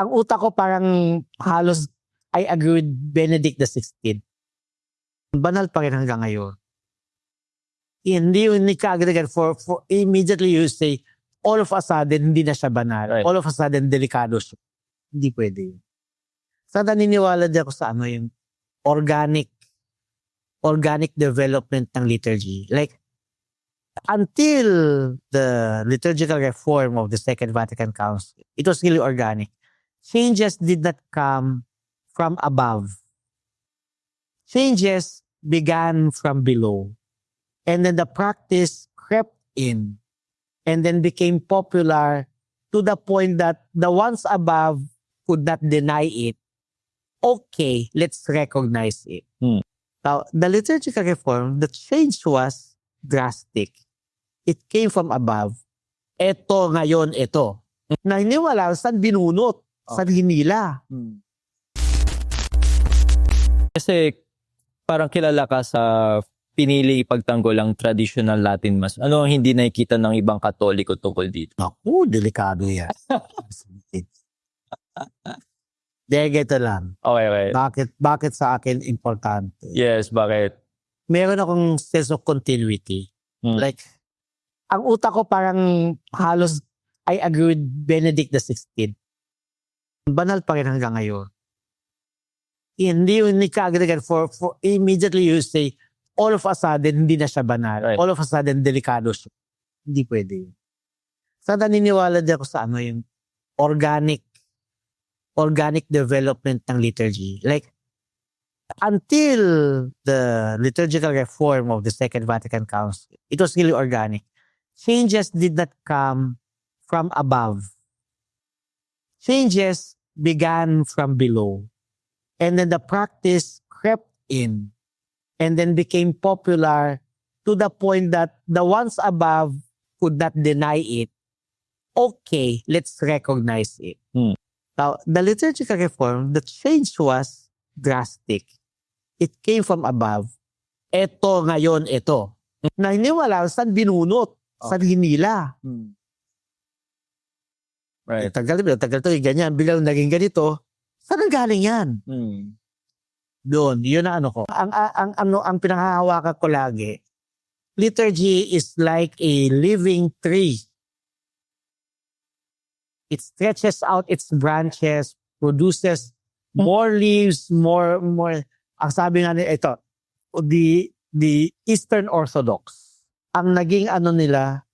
ang utak ko parang halos I agree with Benedict XVI. Banal pa rin hanggang ngayon. Hindi hindi ka agad for, for immediately you say all of a sudden hindi na siya banal. Right. All of a sudden delikado siya. Hindi pwede yun. Sa naniniwala din ako sa ano yung organic organic development ng liturgy. Like until the liturgical reform of the Second Vatican Council, it was really organic. Changes did not come from above. Changes began from below. And then the practice crept in and then became popular to the point that the ones above could not deny it. Okay, let's recognize it. Hmm. Now, the liturgical reform, the change was drastic. It came from above. Ito ngayon, ito. Naniniwala, saan binunot? Saan hinila? Kasi parang kilala ka sa pinili ipagtanggol ang traditional Latin Mass. Ano ang hindi nakikita ng ibang katoliko tungkol dito? Naku, delikado yan. Dege ito lang. Okay, okay. Bakit, bakit sa akin importante? Yes, bakit? Meron akong sense of continuity. Hmm. Like, ang utak ko parang halos I agree with Benedict XVI. Banal pa rin hanggang ngayon. Hindi hindi ka agad for, for immediately you say all of a sudden hindi na siya banal. Right. All of a sudden delikado siya. Hindi pwede yun. Sa naniniwala din ako sa ano yung organic organic development ng liturgy. Like until the liturgical reform of the Second Vatican Council, it was really organic. Changes did not come from above. Changes began from below. And then the practice crept in and then became popular to the point that the ones above could not deny it. Okay, let's recognize it. Hmm. Now, the liturgical reform, the change was drastic. It came from above. Ito ngayon, ito. Naniniwala, saan binunot? Saan hinila? Right. Tagal, tagal to, ganyan. Bilang naging ganito, saan galing yan? Hmm. Doon, yun ang ano ko. Ang, ang, ang, ano, ang pinanghahawakan ko lagi, liturgy is like a living tree. It stretches out its branches, produces more leaves, more, more, ang sabi nga nila, ito, the, the Eastern Orthodox, ang naging ano nila,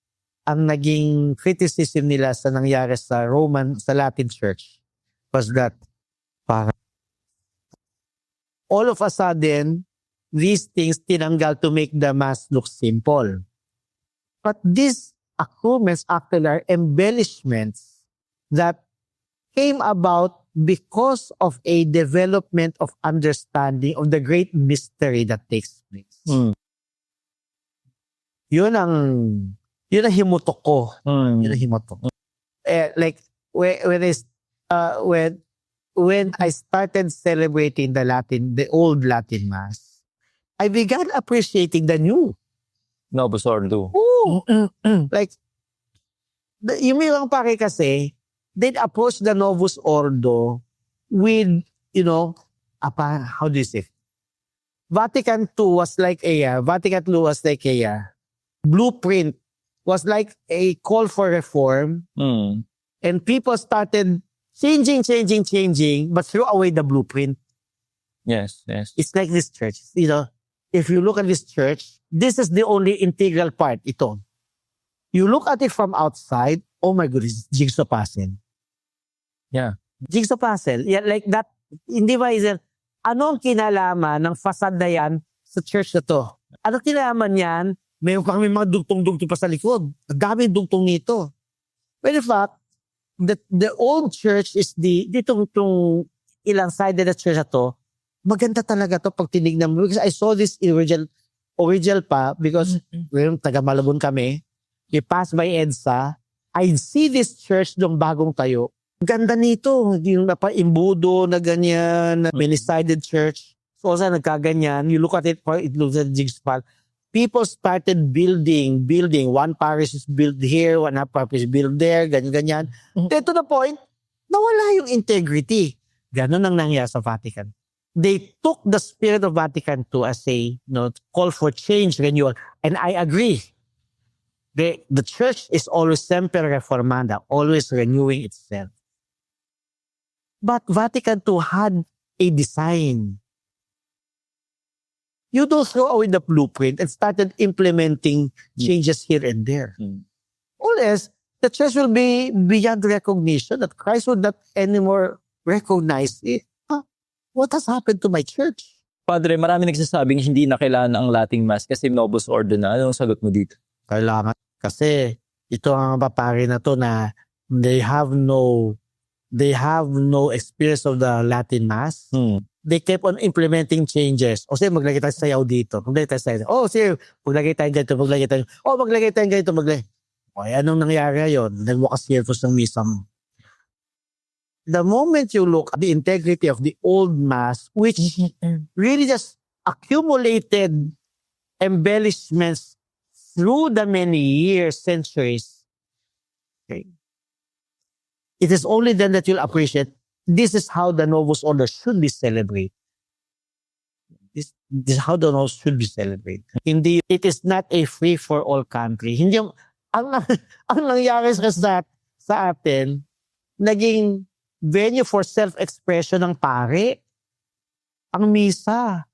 ang naging criticism nila sa nangyari sa Roman, sa Latin Church was that para all of a sudden, these things tinanggal to make the mass look simple. But these accoutrements actually are embellishments that came about because of a development of understanding of the great mystery that takes place. Hmm. Yun ang, yun ang himutok ko. Hmm. Yun ang himutok. Eh, like, when, when I, uh, when, when I started celebrating the Latin, the old Latin Mass, I began appreciating the new. Novus Ordo. Oo. like, the, yung mga pare kasi, they'd approach the Novus Ordo with, you know, apa, how do you say? Vatican II was like a, uh, Vatican II was like a uh, blueprint, was like a call for reform, Hmm. and people started changing, changing, changing, but threw away the blueprint. Yes, yes. It's like this church. You know, if you look at this church, this is the only integral part. Ito. You look at it from outside, oh my goodness, jigsaw puzzle. Yeah. Jigsaw puzzle. Yeah, like that. Hindi ba, is it, ano ang kinalaman ng fasad na yan sa church na to? Ano kinalaman yan? May kami mga dugtong-dugtong pa sa likod. Ang daming dugtong nito. Well, in fact, the, the old church is the, ditong tong ilang sided na church na to, maganda talaga to pag tinignan mo. Because I saw this in original, original pa because well, taga Malabon kami. We pass by EDSA. I see this church nung bagong tayo. Ganda nito. Yung napa-imbudo na ganyan, na many-sided church. So, sa nagkaganyan, you look at it, it looks at jigsaw. People started building, building. One parish is built here, one parish is built there, ganyan-ganyan. Mhm. Then to the point, nawala yung integrity. Ganon ang nangyari sa Vatican. They took the spirit of Vatican II as a you know, call for change, renewal. And I agree. The, the church is always semper reformanda, always renewing itself. But Vatican II had a design. You don't throw away the blueprint and started implementing changes here and there. Mm. Or else, the church will be beyond recognition that Christ would not anymore recognize it. Huh? What has happened to my church? Padre, marami nagsasabing hindi na kailangan ang Latin Mass kasi Novus Ordo na. Anong sagot mo dito? Kailangan. Kasi ito ang papari na to na they have no they have no experience of the Latin Mass. Hmm. They kept on implementing changes. O sige, maglagay tayo sayaw dito. Maglagay tayo sayaw. Oh, sige, maglagay tayo ganito, maglagay tayo. Oh, maglagay tayo ganito, maglagay. O, eh, anong nangyari ngayon? Nagbukas sirkus ng misa mo. The moment you look at the integrity of the old Mass, which really just accumulated embellishments through the many years, centuries, okay, it is only then that you'll appreciate this is how the Novus Order should be celebrated. This, this is how the Novus should be celebrated. Hindi, it is not a free-for-all country. Hindi yung, ang, ang nangyari sa, sa, sa atin, naging venue for self-expression ng pare. Ang misa.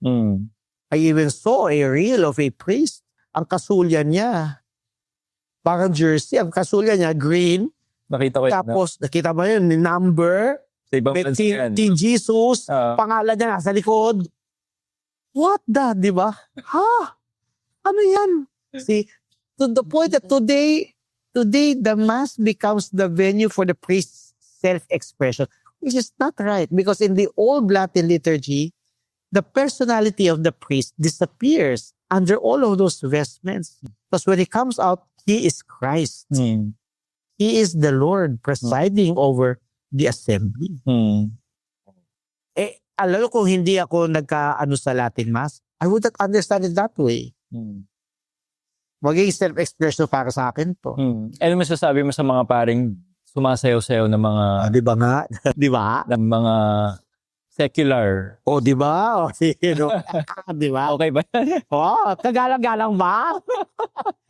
Hmm. I even saw a reel of a priest. Ang kasulyan niya, parang jersey, ang kasulyan niya, green. Nakita ko yun. Tapos, nakita mo yun, ni number, Sa ibang may bansa yan. King Jesus, Ah. pangalan niya nasa likod. What the, di ba? Ha? Ano yan? See, to the point that today, today the mass becomes the venue for the priest's self-expression, which is not right because in the old Latin liturgy, the personality of the priest disappears under all of those vestments. Because when he comes out, he is Christ. Hmm. He is the Lord presiding over the assembly. Hmm. Eh, alam kung hindi ako nagka-ano sa Latin Mass, I would not understand it that way. Hmm. Maging self-expression para sa akin to. Hmm. Ano masasabi mo sa mga paring sumasayaw-sayaw ng mga Ah, di ba nga? di ba? ng mga secular? O, di ba? O, sino? di ba? Okay ba? Oh, kagalang-galang ba?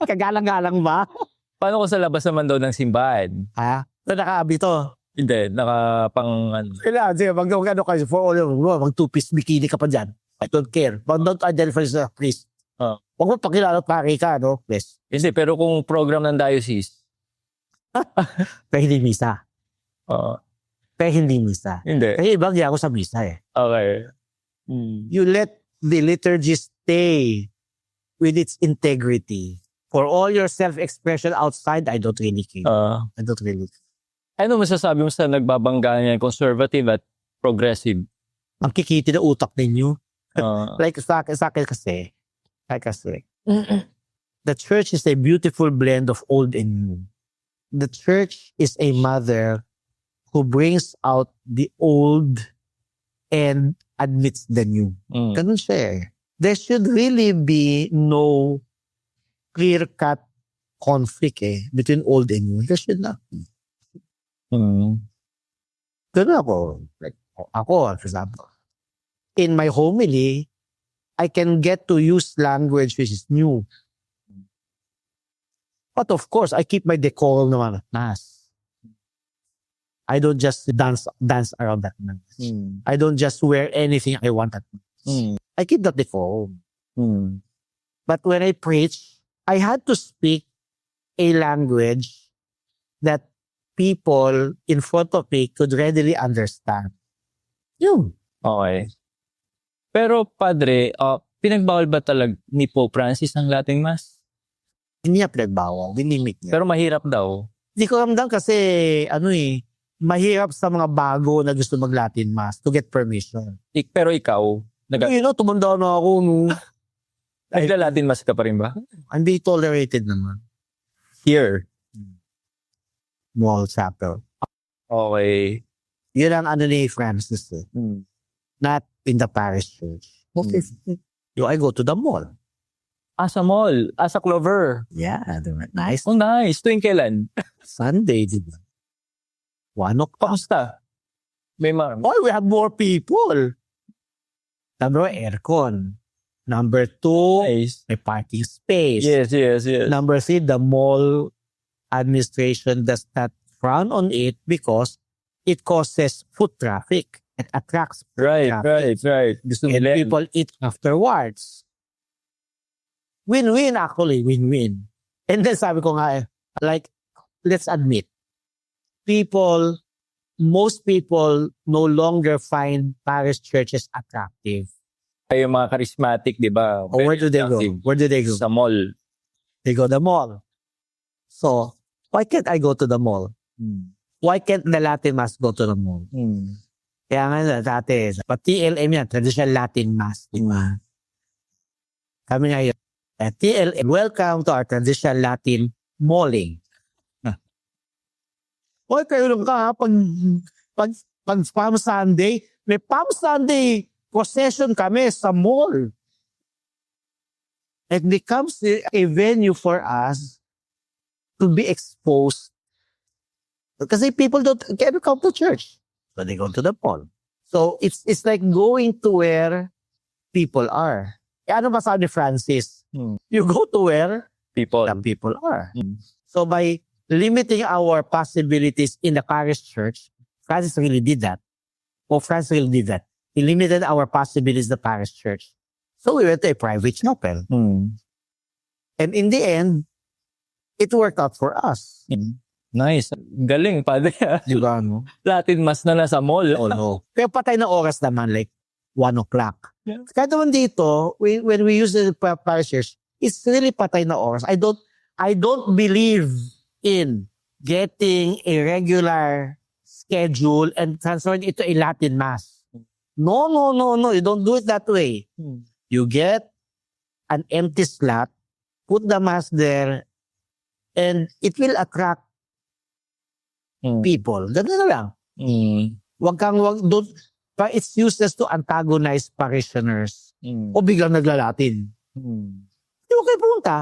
kagalang-galang ba? Paano kung sa labas naman daw ng simbahan? Ha? Na nakaabi to. Hindi, nakapang ano. Kailangan, sige, mag, mag, ano kayo, for all of you, mag two-piece bikini ka pa dyan. I don't care. But don't identify sa priest. Ah. Huwag mo pakilala at pare ka, no? Please. Hindi, pero kung program ng diocese, Pero hindi misa. Oo. Pero hindi misa. hindi. Kasi ibang ako sa misa eh. Okay. Hmm. You let the liturgy stay with its integrity. For all your self-expression outside, I don't really care. Ah. I don't really care. ano masasabi mo sa nagbabangga niya conservative at progressive? Ang kikiti na utak ninyo. Ah. Like sa akin, sa akin kasi, like kasi, the church is a beautiful blend of old and new. The church is a mother who brings out the old and admits the new. Hmm. Ganun siya eh. There should really be no clear-cut conflict eh between old and new. There should not be. Ganun ako. Like, ako, for example, in my homily, I can get to use language which is new. But of course, I keep my decorum naman at mass. I don't just dance dance around that mass. Hmm. I don't just wear anything I want at mass. Hmm. I keep that decorum. Hmm. But when I preach, I had to speak a language that people in front of me could readily understand. Yun. Okay. Pero padre, ah, pinagbawal ba talag ni Pope Francis ang Latin Mass? Hindi niya pinagbawal. Dinimik niya. Pero mahirap daw. Hindi ko ramdam kasi, ano eh, mahirap sa mga bago na gusto mag-Latin Mass to get permission. Ik- pero ikaw, nag- You know, tumanda na ako nung nagla-Latin Mass ka pa rin ba? hindi tolerated naman. Here. Mall chapel. Okay. Yun ang ano ni Francis eh. Hmm. Not in the parish church. Okay. Yo, I go to the mall. Ah, sa mall. Ah, sa Clover. Yeah, diba? nice. Oh, nice. Tuwing kailan? Sunday, di ba? One o'clock. Kamusta? May mga... Oh, we have more people. One, aircon. Number two, Nice. may parking space. Yes, yes, yes. Number three, the mall administration does not frown on it because it causes foot traffic. It attracts foot Right, traffic. right, right. Gusto And nila. people eat afterwards. Win-win actually, win-win. And then sabi ko nga, like, let's admit, people, most people no longer find parish churches attractive. Yung mga charismatic, di ba? Or where do they go? Where do they go? Sa mall. They go to the mall. So, why can't I go to the mall? Why can't the Latin Mass go to the mall? Hmm. Kaya nga na, dati, pa TLM yan, traditional Latin Mass, di ba? Kami ngayon, eh, TLM, welcome to our traditional Latin malling. Hoy, kayo lang ka, pag, pag, pag Palm Sunday, may Palm Sunday procession kami sa mall. It becomes a venue for us to be exposed. Kasi people don't can come to church. but they go to the mall. So it's it's like going to where people are. Eh, ano ba sabi ni Francis? Hmm. You go to where People. the people are. Hmm. So by limiting our possibilities in the parish church, Francis really did that. Pope Francis really did that. He limited our possibilities the parish church. So we went to a private chapel. Hmm. And in the end, it worked out for us. Nice. Galing, padre. Di ba, no? Latin mas na nasa mall. Oh, no. Kaya patay na oras naman, like, 1 o'clock. Yeah. Kaya naman dito, we, when we use the pa- parish church, it's really patay na oras. I don't, I don't believe in getting a regular schedule and transferring it to a Latin Mass. No, no, no, no. You don't do it that way. Hmm. You get an empty slot, put the Mass there, and it will attract Hmm. people. Ganun na lang. Hmm. Wag kang wag don't pa it's useless to antagonize parishioners Hmm. o biglang naglalatin. Hmm. Hindi mo kayo pumunta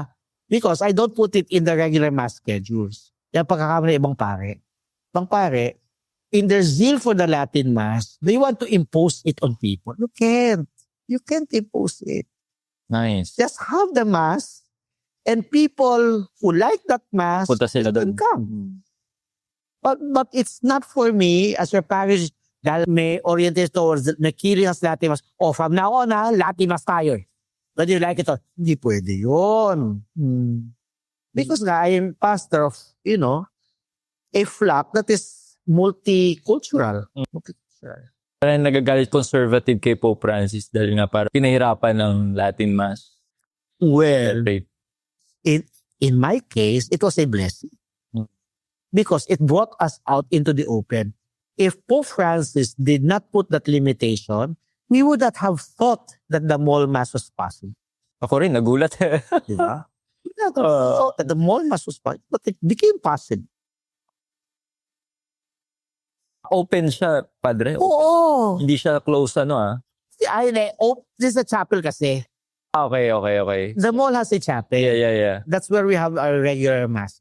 because I don't put it in the regular mass schedules. Yan pagkakamali ng ibang pare. Ibang pare, in their zeal for the Latin mass, they want to impose it on people. You can't. You can't impose it. Nice. Just have the mass and people who like that mass Punta sila can doon. come. But but it's not for me as your parish dahil may oriented towards the Kirias Latimas. Oh, from now on ha, Latimas tayo. eh. Whether you like it or hindi pwede yun. Hmm. Because nga, I am pastor of, you know, a flock that is multicultural. Multicultural. Parang nagagalit conservative kay Pope Francis dahil nga para pinahirapan ng Latin Mass. Well, in, in my case, it was a blessing. Hmm. Because it brought us out into the open. If Pope Francis did not put that limitation, we would not have thought that the mall mass was possible. Ako rin, nagulat. Di ba? we not Ah. thought that the mall mass was possible. But it became possible. Open siya, padre. Oo. Hindi siya close ano ah. Ayun eh, oh, this is a chapel kasi. Ah, Okay, okay, okay. The mall has a chapel. Yeah, yeah, yeah. That's where we have our regular mass.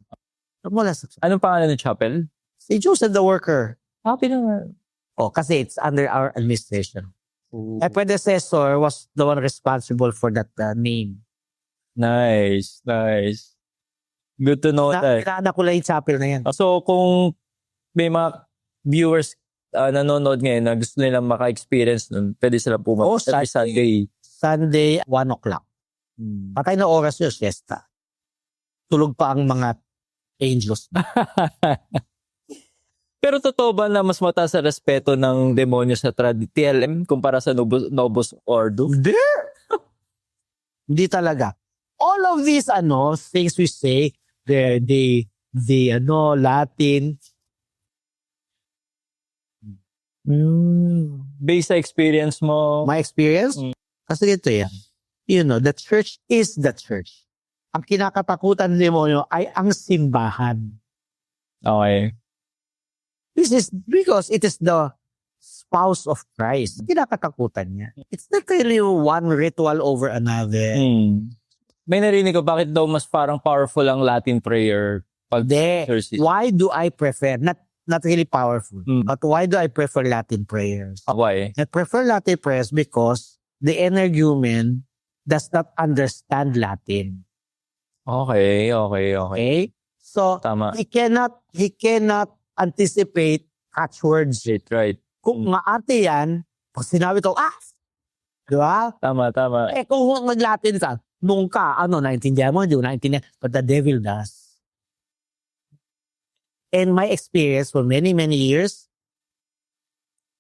The mall has a chapel. Anong pangalan ng chapel? Si Joseph the Worker. Happy na Oh, kasi it's under our administration. My predecessor was the one responsible for that uh, name. Nice, nice. Good to know Na, that. inaanak ko lang yung chapel na yan. So, kung may mga viewers uh, nanonood ngayon na gusto nilang maka-experience nun, pwede sila pumunta Oh, every Sunday. Sunday, 1 o'clock. Patay na oras yun, siesta. Tulog pa ang mga angels. Pero totoo ba na mas mataas sa respeto ng demonyo sa trad TLM kumpara sa Novus, Novus Ordo? Hindi. Hindi talaga. All of these ano things we say, the the the ano Latin. Mm, Based sa experience mo, my experience, Mm. kasi ito yan. You know, the church is the church. Ang kinakatakutan ng demonyo ay ang simbahan. okay. This is because it is the spouse of Christ. Kinakatakutan niya. It's not really one ritual over another. Hmm. May narinig ko bakit daw mas parang powerful ang Latin prayer pag exorcism. Why do I prefer? Not not really powerful. Mm. But why do I prefer Latin prayers? Why? I prefer Latin prayers because the energumen does not understand Latin. Okay, okay, okay. Okay? So, Tama. he cannot, he cannot anticipate catchwords. Right, right. Kung Mm. maarte yan, pag sinabi to, ah! Di ba? Tama, tama. Eh, kung nag-Latin ka, nung ka, ano, naintindihan mo, hindi mo naintindihan. But the devil does. In my experience for many, many years,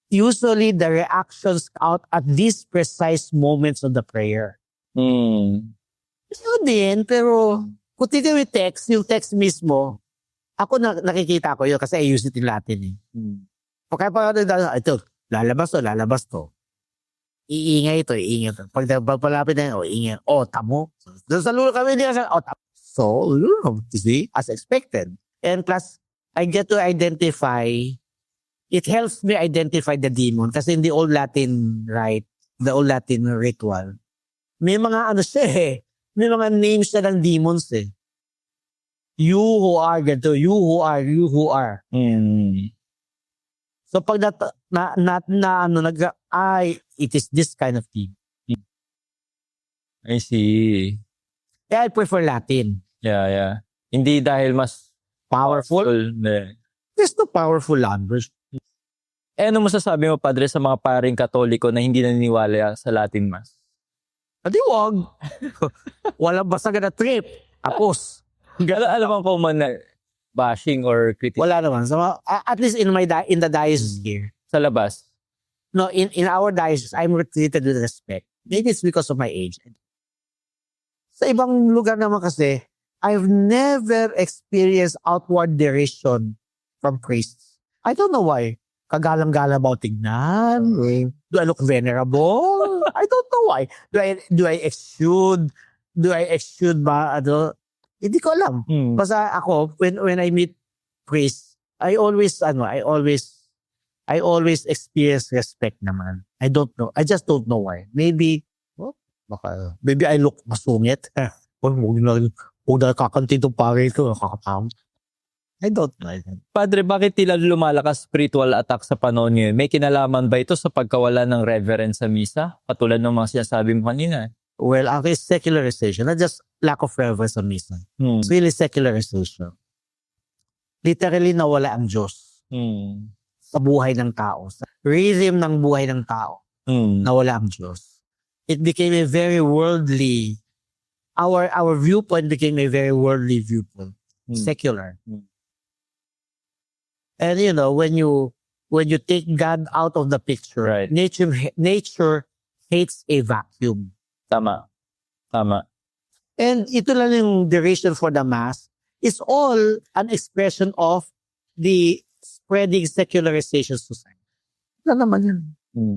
usually the reactions out at these precise moments of the prayer. Hmm. Yun din, pero kung titignan mo yung text, yung text mismo, ako na, nakikita ko yun kasi I use it in Latin eh. Hmm. Pagka pa ito, lalabas to, lalabas to. Iingay ito, iingay ito. Pag pagpalapit na oh, iingay. Oh, tamo. Doon sa lulo kami niya sa, oh, tamo. So, you see, as expected. And plus, I get to identify, it helps me identify the demon kasi in the old Latin rite, the old Latin ritual, may mga ano siya eh, may mga names siya ng demons eh. You who are ganito, you who are, you who are. Hmm. So pag nat, na, na, na, ano, nag, ay, it is this kind of thing. I see. Kaya I prefer Latin. Yeah, yeah. Hindi dahil mas Powerful. Hindi. It's the powerful language. Eh, ano masasabi mo, Padre, sa mga paring katoliko na hindi naniniwala sa Latin Mass? Adi wag. Walang basta na trip. Apos. Alam, alam mo common na bashing or criticism Wala naman. So, uh, at least in my di- in the diocese here. sa labas? No, in, in our diocese, I'm treated with respect. Maybe it's because of my age. Sa ibang lugar naman kasi, I've never experienced outward derision from priests. I don't know why. Kagalang-galang ba tignan? Do I look venerable? I don't know why. Do I, do I exude? Do I exude ba? Ano? Hindi ko alam. Hmm. Basta ako, when, when I meet priests, I always, ano, I always, I always experience respect naman. I don't know. I just don't know why. Maybe, oh, baka, maybe I look masungit. Eh, huwag mo na, huwag na kakantin itong pare ito, nakakatam. I don't know. Padre, bakit tila lumalakas spiritual attack sa panahon ngayon? May kinalaman ba ito sa pagkawala ng reverence sa misa? Katulad ng mga sinasabi mo kanina. Well, ang is secularization, not just lack of reverence sa misa. Hmm. It's really secularization. Literally, nawala ang Diyos Hmm. sa buhay ng tao. Sa rhythm ng buhay ng tao. Hmm. nawala ang Diyos. It became a very worldly, our our viewpoint became a very worldly viewpoint, Hmm. secular. Hmm. And you know, when you when you take God out of the picture, Right. nature nature hates a vacuum. Tama. Tama. And ito lang yung duration for the mass. It's all an expression of the spreading secularization society. Ano naman yun? Hmm.